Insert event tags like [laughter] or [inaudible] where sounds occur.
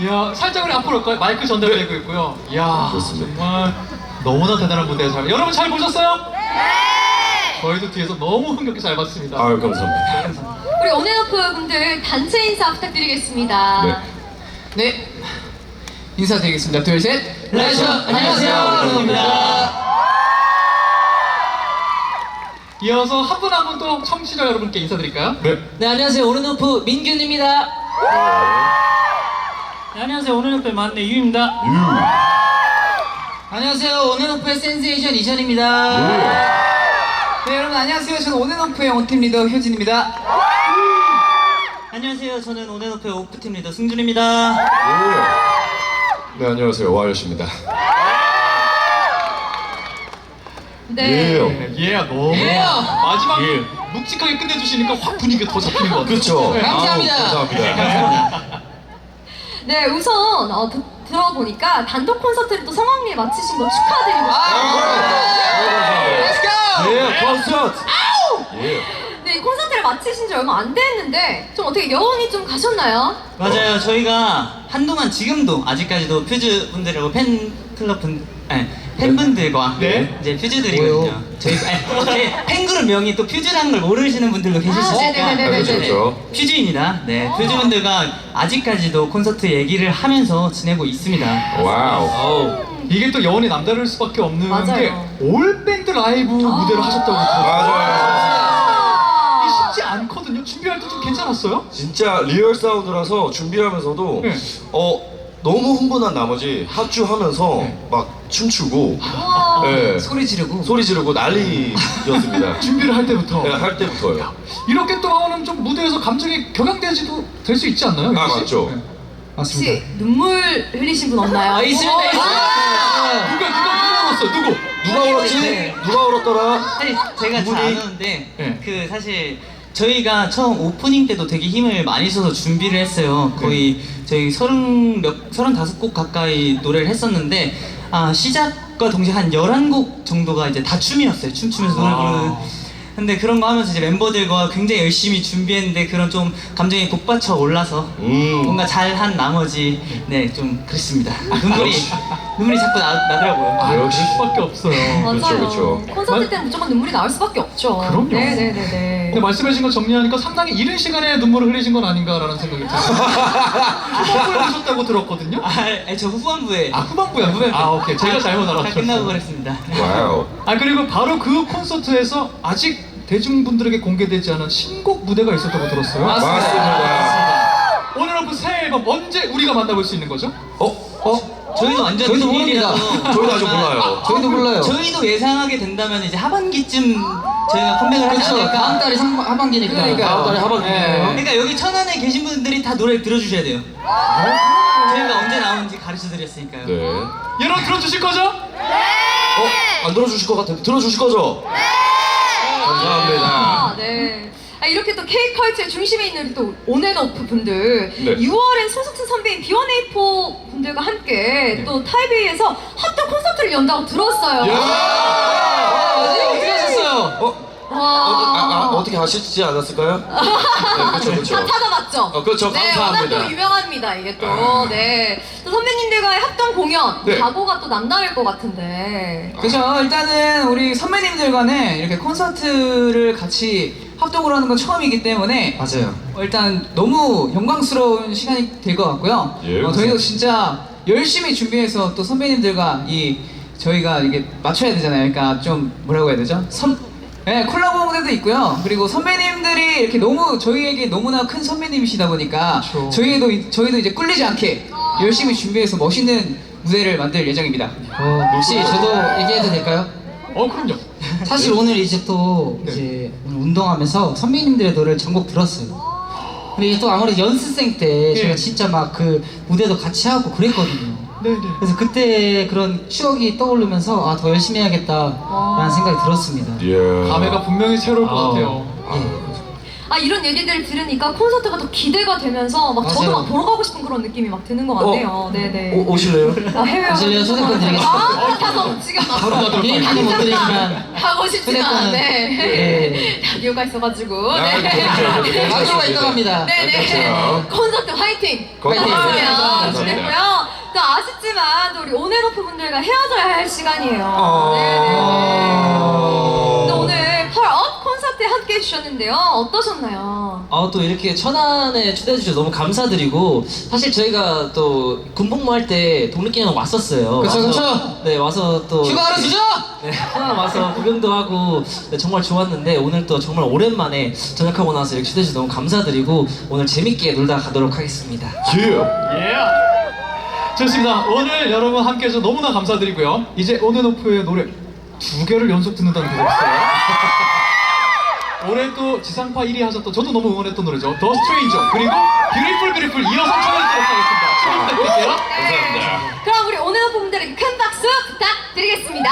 이야, 살짝 우리 앞으로 올까요? 마이크 전달되고 있고요. 이야, 그렇습니다. 정말 너무나 대단한 무대 잘. 여러분 잘 보셨어요? 네. 저희도 뒤에서 너무 흥겹게 잘 봤습니다. 아유 감사합니다. 우리 온앤오프 분들 단체 인사 부탁드리겠습니다. 네. 네. 인사드리겠습니다. 둘, 셋. 레이션, 안녕하세요, 여러분입니다. 이어서 한 분 한 분 또 청취자 여러분께 인사드릴까요? 네. 네, 안녕하세요. 오른오프 민균입니다. 네, 안녕하세요. 오늘 옆에 만네 유입니다. 유. 안녕하세요. 온앤오프의 센세이션 이션입니다. 네, 여러분 안녕하세요. 저는 온앤오프의 원팀 리더 효진입니다. 안녕하세요. 저는 온앤오프의 오프팀 리더 승준입니다. 네 안녕하세요 와이엇입니다. 네. 예요. 네, 예야 너무 예요. 마지막 예. 묵직하게 끝내주시니까 확 분위기가 더 잡히는 것 같아요. 그렇죠. 네. 감사합니다. 아우, 감사합니다. 네, 우선 어, 드- 들어보니까 단독 콘서트를 또 성황리에 마치신 거 축하드리고 싶어요. 예 콘서트. 예. 네, 이 콘서트를 마치신 지 얼마 안 됐는데 좀 어떻게 여운이 좀 가셨나요? 맞아요. 저희가 한동안 지금도 아직까지도 퓨즈 분들하고 팬 클럽 분, 아니, 팬분들과 네. 이제 퓨즈들이거든요. 저희 아니, 제 팬그룹 명이 또 퓨즈라는 걸 모르시는 분들도 계실 수 아, 있으니까 네네네네. 그렇죠. 퓨즈입니다. 네, 퓨즈 분들과 아직까지도 콘서트 얘기를 하면서 지내고 있습니다. 와우. 이게 또 여운이 남다를 수밖에 없는 맞아요. 게 올 밴드 라이브 무대를 하셨다고 들었어요. 맞아요. 준비할 때 좀 괜찮았어요? 진짜 리얼 사운드라서 준비하면서도 네. 어 너무 흥분한 나머지 합주하면서 네. 막 춤추고 와. 네. 소리 지르고. 소리 지르고 난리였습니다. [laughs] 준비를 할 때부터 네, 할 때부터요. 이렇게 또 하면 좀 무대에서 감정이 격양되지도 될 수 있지 않나요? 아? 맞죠. 네. 혹시 눈물 흘리신 분 없나요? 아, 있습니다. 어, 있습니다. 누가 누가 누가 울었어? 누구? 누가 울었지? 누가 울었더라? 사실 제가 잘 누구니? 아는데 네. 그 사실 저희가 처음 오프닝 때도 되게 힘을 많이 써서 준비를 했어요. 거의 저희 서른 몇 서른 다섯 곡 가까이 노래를 했었는데 아 시작과 동시에 한 열한 곡 정도가 이제 다 춤이었어요. 춤추면서 노래 아. 부르는. 근데 그런 거 하면서 이제 멤버들과 굉장히 열심히 준비했는데 그런 좀 감정이 복받쳐 올라서 음. 뭔가 잘한 나머지 네 좀 그랬습니다. 눈물이 눈물이 자꾸 나, 나더라고요. 아, 역시. 그럴 수밖에 없어요. 맞아요. 그렇죠, 그렇죠. 콘서트 때는 무조건 눈물이 나올 수밖에 없죠. 그럼요. 네네네네. 근데 말씀하신 거 정리하니까 상당히 이른 시간에 눈물을 흘리신 건 아닌가라는 생각이 들어요. [laughs] 후반부에 보셨다고 들었거든요. 아, 아니, 저 후반부에 아 후반부야. 후반부. 아 오케이. 제가 잘못 다 알아들었어요. 끝나고 그랬습니다. 와우. 아 그리고 바로 그 콘서트에서 아직 대중분들에게 공개되지 않은 신곡 무대가 있었다고 들었어요. 맞습니다. 오늘 오프 새 앨범 언제 우리가 만나볼 수 있는 거죠? 어? 어? 저희도 완전 저희도 비밀이라서 저희도 아직 몰라요. [laughs] 저희도 몰라요. 저희도 예상하게 된다면 이제 하반기쯤 저희가 컴백을 하지 그렇죠. 않을까. 다음 달이 상, 하반기니까. 그러니까요. 다음 달에 하반기네요. 그러니까 여기 천안에 계신 분들이 다 노래를 들어주셔야 돼요. 저희가 언제 나오는지 가르쳐 드렸으니까요. 네. 여러분 들어주실 거죠? 어? 안 들어주실 것 같은데 들어주실 거죠? 감사합니다. 아, 네. 아, 이렇게 또 K컬처의 중심에 있는 또 온앤오프 분들 네. 6월엔 손석진 선배인 B1A4 분들과 함께 네. 또 타이베이에서 핫도 콘서트를 연다고 들었어요. 야! 어디, 어떻게 하셨어요? 어? 와. 어, 아, 아, 어떻게 아시지 않았을까요? [laughs] 네, 그렇죠, 다 그렇죠. 찾아봤죠? 어, 그렇죠. 네, 감사합니다. 워낙 또 유명합니다, 이게 또. 아. 네. 또 선배님들과의 합동 공연, 네. 각오가 또 남다를 것 같은데. 그죠. 일단은 우리 선배님들과는 이렇게 콘서트를 같이 합동으로 하는 건 처음이기 때문에 맞아요. 어, 일단 너무 영광스러운 시간이 될 것 같고요. 예, 어, 저희도 진짜 열심히 준비해서 또 선배님들과 이 저희가 이게 맞춰야 되잖아요. 그러니까 좀 뭐라고 해야 되죠? 선 네, 콜라보 무대도 있고요. 그리고 선배님들이 이렇게 너무 저희에게 너무나 큰 선배님이시다 보니까 그렇죠. 저희도 이- 저희도 이제 꿀리지 않게 열심히 준비해서 멋있는 무대를 만들 예정입니다. 어, 혹시 저도 얘기해도 될까요? 어 그럼요. 사실 오늘 이제 또 네. 이제 오늘 운동하면서 선배님들의 노래를 전곡 들었어요. 근데 이게 또 아무래도 연습생 때 예. 제가 진짜 막 그 무대도 같이 하고 그랬거든요. 네네. 그래서 그때 그런 추억이 떠오르면서 아 더 열심히 해야겠다라는 생각이 들었습니다. 예. 감회가 분명히 새로울 것 아. 같아요. 예. 아, 이런 얘기들을 들으니까 콘서트가 더 기대가 되면서 막 저도 맞아요. 막 보러 가고 싶은 그런 느낌이 막 드는 것 같네요. 네네. 오, 오실래요? 아, 해외 오실래요? 초대권 드리겠습니다. 아, 지금 바로 가도록 비행기는 못 드리지만 [laughs] 가고 싶지가 초대권은- 않은데 라디오가 있어가지고 아, 네. 그렇죠. 방송가 있다고 합니다. 네네. 콘서트 화이팅! 화이팅! 그러면 지냈고요. 또 아쉽지만 또 우리 온앤오프 분들과 헤어져야 할 시간이에요. 어. 네네네. 또 오늘 펄업 콘서트에 함께 해주셨는데요. 어떠셨나요? 어, 또 이렇게 천안에 초대해 주셔서 너무 감사드리고 사실 저희가 또 군복무 할 때 독립기념 왔었어요. 그쵸, 와서- 그쵸. 네 와서 또 휴가를 주죠! 네, 천안 와서 구경도 하고 네, 정말 좋았는데 오늘 또 정말 오랜만에 전역하고 나서 이렇게 초대해 주셔서 너무 감사드리고 오늘 재밌게 놀다 가도록 하겠습니다. 예. 좋습니다. 오늘 여러분 함께 해서 너무나 감사드리고요. 이제 온앤오프의 노래 두 개를 연속 듣는다는 게 있어요. [laughs] 올해 또 지상파 1위 하셨던 저도 너무 응원했던 노래죠. 더 스트레인저 그리고 뷰티풀 뷰티풀 이어서 청해드리도록 하겠습니다. 축하 부탁드릴게요. 감사합니다. 그럼 우리 온앤오프 분들에게 큰 박수 부탁드리겠습니다.